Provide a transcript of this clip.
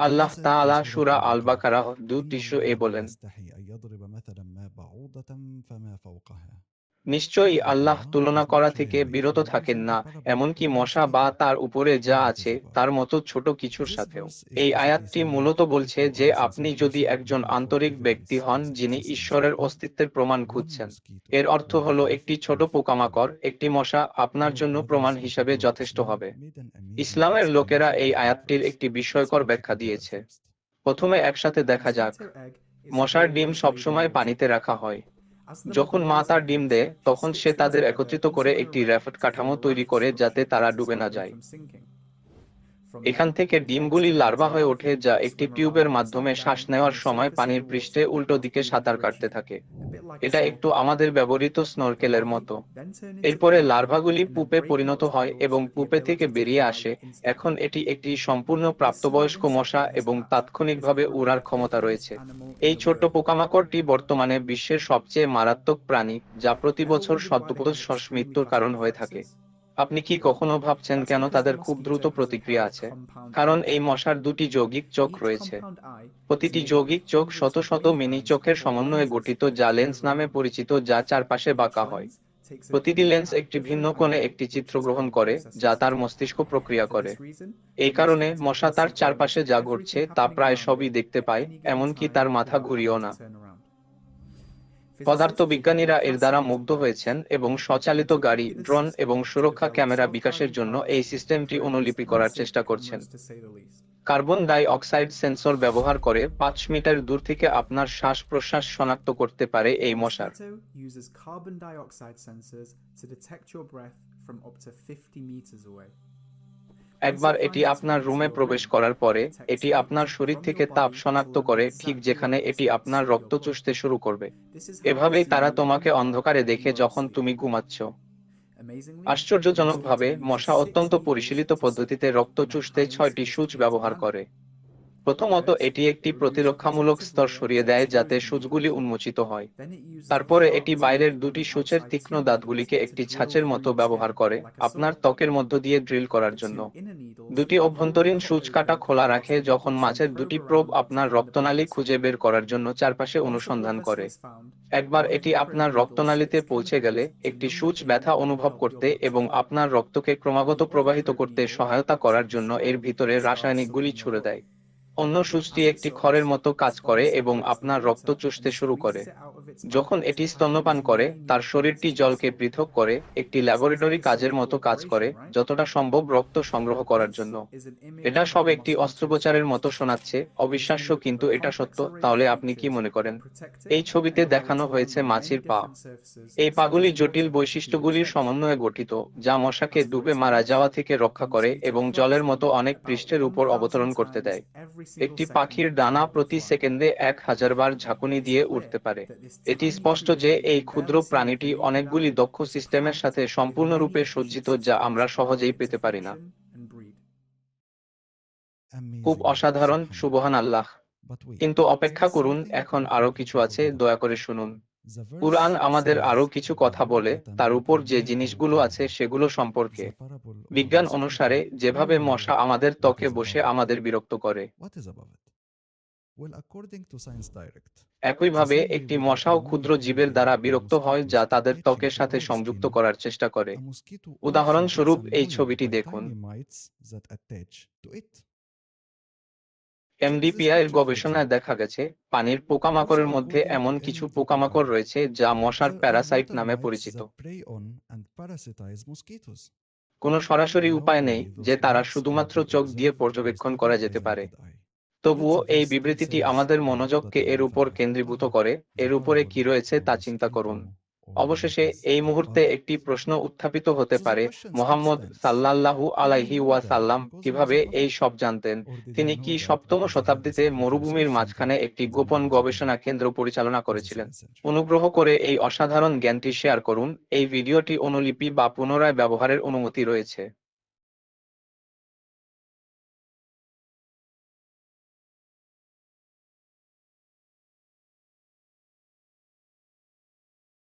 আল্লাহ ليس তাআলা في সূরা سورة আল البقرة বাকারাহ إن দুটিশো এ الله বলেন يستحي أن يضرب مثلا ما بعوضة فما فوقها নিশ্চয়ই আল্লাহ তুলনা করা থেকে বিরত থাকেন না, এমনকি মশা বা তার উপরে যা আছে, তার মতো ছোট কিছুর সাথেও। এই আয়াতটি মূলত বলছে যে আপনি যদি একজন আন্তরিক ব্যক্তি হন, যিনি ঈশ্বরের অস্তিত্বের প্রমাণ খুঁজছেন। এর অর্থ হল একটি ছোট পোকামাকড়, একটি মশা আপনার জন্য প্রমাণ হিসাবে যথেষ্ট হবে। ইসলামের লোকেরা এই আয়াতটির একটি বিস্ময়কর ব্যাখ্যা দিয়েছে। প্রথমে একসাথে দেখা যাক। মশার ডিম সবসময় পানিতে রাখা হয়। যখন মা তার ডিম দেয় তখন সে তাদের একত্রিত করে একটি র্যাফট কাঠামো তৈরি করে যাতে তারা ডুবে না যায়। এখান থেকে ডিমগুলি লার্ভা হয়ে ওঠে যা একটি টিউবের মাধ্যমে শ্বাস নেওয়ার সময় পানির পৃষ্ঠে উল্টো দিকে সাঁতার কাটতে থাকে। এটা একটু আমাদের ব্যবহৃত স্নোরকেলের মতো। এরপরে লার্ভাগুলি পুপে পরিণত হয় এবং পুপে থেকে বেরিয়ে আসে। এখন এটি একটি সম্পূর্ণ প্রাপ্তবয়স্ক মশা এবং তাৎক্ষণিকভাবে উড়ার ক্ষমতা রয়েছে। এই ছোট্ট পোকামাকড়টি বর্তমানে বিশ্বের সবচেয়ে মারাত্মক প্রাণী যা প্রতি বছর শ্বাস মৃত্যুর কারণ হয়ে থাকে। আপনি কি কখনো ভাবছেন কেন তাদের খুব দ্রুত প্রতিক্রিয়া আছে? কারণ এই মশার দুটি যৌগিক চোখ রয়েছে। প্রতিটি যৌগিক চোখ শত শত মিনি চোখের সমন্বয়ে গঠিত যা লেন্স নামে পরিচিত যা চারপাশে বাঁকা হয়। প্রতিটি লেন্স একটি ভিন্ন কোণে একটি চিত্র গ্রহণ করে যা তার মস্তিষ্ক প্রক্রিয়া করে। এই কারণে মশা তার চারপাশে যা ঘটছে তা প্রায় সবই দেখতে পায় এমনকি তার মাথা ঘুরিয়েও না। পদার্থবিজ্ঞানীরা এর দ্বারা মুগ্ধ হয়েছেন এবং স্বচালিত গাড়ি ড্রোন এবং সুরক্ষা ক্যামেরা বিকাশের জন্য এই সিস্টেমটি অনুলিপি করার চেষ্টা করছেন। কার্বন ডাই অক্সাইড সেন্সর ব্যবহার করে পাঁচ মিটার দূর থেকে আপনার শ্বাস প্রশ্বাস শনাক্ত করতে পারে এই মশার। Uses carbon dioxide sensors to detect your breath from up to 50 meters away. একবার এটি আপনার রুমে প্রবেশ করার পরে, এটি আপনার শরীর থেকে তাপ শনাক্ত করে, ঠিক যেখানে এটি আপনার রক্ত চুষতে শুরু করবে। এভাবেই তারা তোমাকে অন্ধকারে দেখে যখন তুমি ঘুমাচ্ছ। আশ্চর্যজনকভাবে, মশা অত্যন্ত পরিশীলিত পদ্ধতিতে রক্ত চুষতে ছয়টি সূচ ব্যবহার করে। প্রথমত, এটি একটি প্রতিরক্ষামূলক স্তর সরিয়ে দেয় যাতে সুচগুলি উন্মোচিত হয়। তারপরে, এটি বাইরের দুটি সূচের তীক্ষ্ণ দাঁতগুলিকে একটি ছাঁচের মতো ব্যবহার করে আপনার ত্বকের মধ্য দিয়ে ড্রিল করার জন্য। দুটি অভ্যন্তরীণ সূচ কাটা খোলা রাখে যখন মাছের দুটি প্রোব আপনার রক্তনালী খুঁজে বের করার জন্য চারপাশে অনুসন্ধান করে। একবার এটি আপনার রক্তনালীতে পৌঁছে গেলে, একটি সূচ ব্যথা অনুভব করতে এবং আপনার রক্তকে ক্রমাগত প্রবাহিত করতে সহায়তা করার জন্য এর ভিতরে রাসায়নিকগুলি ছুড়ে দেয়। অন্য সুস্থি একটি খড়ের মতো কাজ করে এবং আপনার রক্ত চুষতে শুরু করে। যখন এটি স্তন্যপান করে, তার শরীরটি জলকে পৃথক করে, একটি ল্যাবরেটরি কাজের মতো কাজ করে, যতটা সম্ভব রক্ত সংগ্রহ করার জন্য। এটা সব একটি অস্ত্রোপচারের মতো শোনাচ্ছে, অবিশ্বাস্য কিন্তু এটা সত্য, তাহলে আপনি কি মনে করেন? এই ছবিতে দেখানো হয়েছে মাছির পা। এই পাগুলি জটিল বৈশিষ্ট্যগুলির সমন্বয়ে গঠিত, যা মশাকে ডুবে মারা যাওয়া থেকে রক্ষা করে এবং জলের মতো অনেক পৃষ্ঠের উপর অবতরণ করতে দেয়। একটি পাখির ডানা প্রতি সেকেন্ডে এক হাজার বার ঝাঁকুনি দিয়ে উঠতে পারে। এটি স্পষ্ট যে এই ক্ষুদ্র প্রাণীটি অনেকগুলি দক্ষ সিস্টেমের সাথে সম্পূর্ণরূপে সজ্জিত যা আমরা সহজেই পেতে পারি না। খুব অসাধারণ। সুবহান আল্লাহ। কিন্তু অপেক্ষা করুন এখন আরও কিছু আছে। দয়া করে শুনুন। কুরআন আমাদের আরও কিছু কথা বলে, তার উপর যে জিনিসগুলো আছে সেগুলো সম্পর্কে। বিজ্ঞান অনুসারে যেভাবে মশা আমাদের ত্বকে বসে আমাদের বিরক্ত করে। একইভাবে একটি মশাও ক্ষুদ্র জীবের দ্বারা বিরক্ত হয়, যা তাদের ত্বকের সাথে সংযুক্ত করার চেষ্টা করে। উদাহরণস্বরূপ, এই ছবিটি দেখুন। এমডিপিআই এর গবেষণায় দেখা গেছে, পানির পোকামাকড়ের মধ্যে এমন কিছু পোকামাকড় রয়েছে যা মশার প্যারাসাইট নামে পরিচিত। কোনো সরাসরি উপায় নেই যে তারা শুধুমাত্র চোখ দিয়ে পর্যবেক্ষণ করা যেতে পারে। তবুও এই বিবৃতিটি আমাদের মনোযোগকে এর উপর কেন্দ্রীভূত করে, এর উপরে কি রয়েছে তা চিন্তা করুন। অবশেষে এই মুহূর্তে একটি প্রশ্ন উত্থাপিত হতে পারে। মোহাম্মদ সাল্লাল্লাহু আলাইহি ওয়া সাল্লাম কীভাবে এই সব জানতেন? তিনি কি সপ্তম শতাব্দীতে মরুভূমির মাঝখানে একটি গোপন গবেষণা কেন্দ্র পরিচালনা করেছিলেন? অনুগ্রহ করে এই অসাধারণ জ্ঞানটি শেয়ার করুন। এই ভিডিওটি অনুলিপি বা পুনরায় ব্যবহারের অনুমতি রয়েছে।